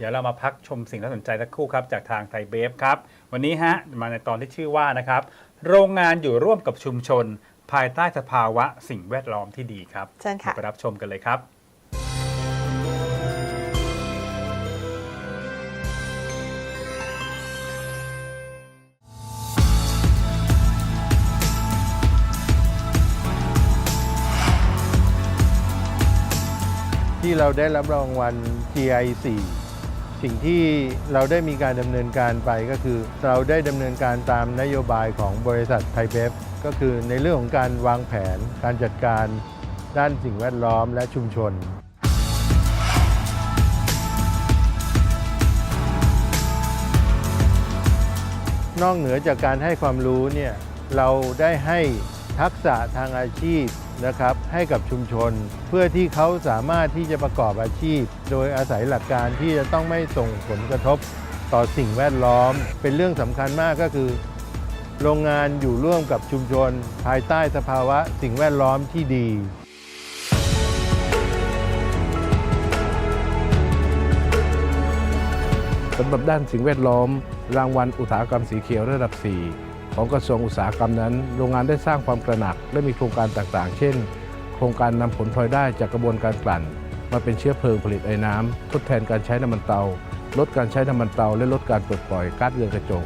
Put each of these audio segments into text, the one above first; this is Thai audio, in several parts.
เดี๋ยวเรามาพักชมสิ่งน่าสนใจสักครู่ครับจากทางไทยเบฟครับ วันนี้ฮะมาในตอนที่ชื่อว่านะครับ โรงงานอยู่ร่วมกับชุมชน ภายใต้สภาวะสิ่งแวดล้อมที่ดีครับเชิญค่ะเดี๋ยวไปรับชมกันเลยครับที่เราได้รับรางวัล GI4 สิ่งที่เราได้มีการดำเนินการไปก็คือ เราได้ดำเนินการตามนโยบายของบริษัทไทยเบฟก็คือในเรื่องของการวางแผน การจัดการด้านสิ่งแวดล้อมและชุมชน นอกเหนือจากการให้ความรู้เนี่ยเราได้ให้ ทักษะทางอาชีพนะครับให้กับชุมชน เพื่อที่เขาสามารถที่จะประกอบอาชีพ โดยอาศัยหลักการที่จะต้องไม่ส่งผลกระทบต่อสิ่งแวดล้อม เป็นเรื่องสำคัญมากก็คือ โรงงานอยู่ร่วมกับชุมชน ภายใต้สภาวะสิ่งแวดล้อมที่ดีสำหรับด้านสิ่งแวดล้อม รางวัลอุตสาหกรรมสีเขียวระดับ 4 ของกระทรวงอุตสาหกรรมนั้น โรงงานได้สร้างความตระหนักและมีโครงการต่างๆ เช่น โครงการนำผลพลอยได้จากกระบวนการกลั่น มาเป็นเชื้อเพลิงผลิตไอ้น้ำทดแทนการใช้น้ำมันเตา ลดการใช้น้ำมันเตา และลดการปลดปล่อยก๊าซเรือนกระจก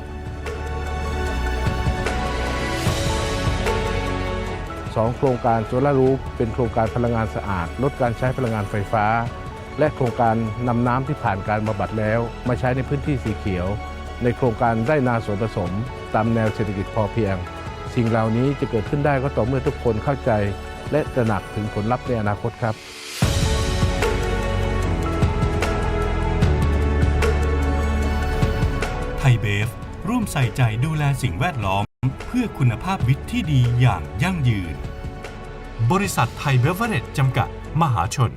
สองโครงการโซลารูฟเป็นโครงการพลังงานสะอาด ลดการใช้พลังงานไฟฟ้า และโครงการนำน้ำที่ผ่านการบำบัดแล้ว มาใช้ในพื้นที่สีเขียว ในโครงการไร่นาสวนผสม ตามแนวเศรษฐกิจพอเพียง สิ่งเหล่านี้จะเกิดขึ้นได้ก็ต่อเมื่อทุกคนเข้าใจ และตระหนักถึงผลลัพธ์ในอนาคตครับไทยเบฟร่วมใส่ใจดูแลสิ่งแวดล้อม เพื่อคุณภาพวิทย์ที่ดีอย่างยั่งยืน บริษัทไทยเบฟเวอเรจจำกัด มหาชน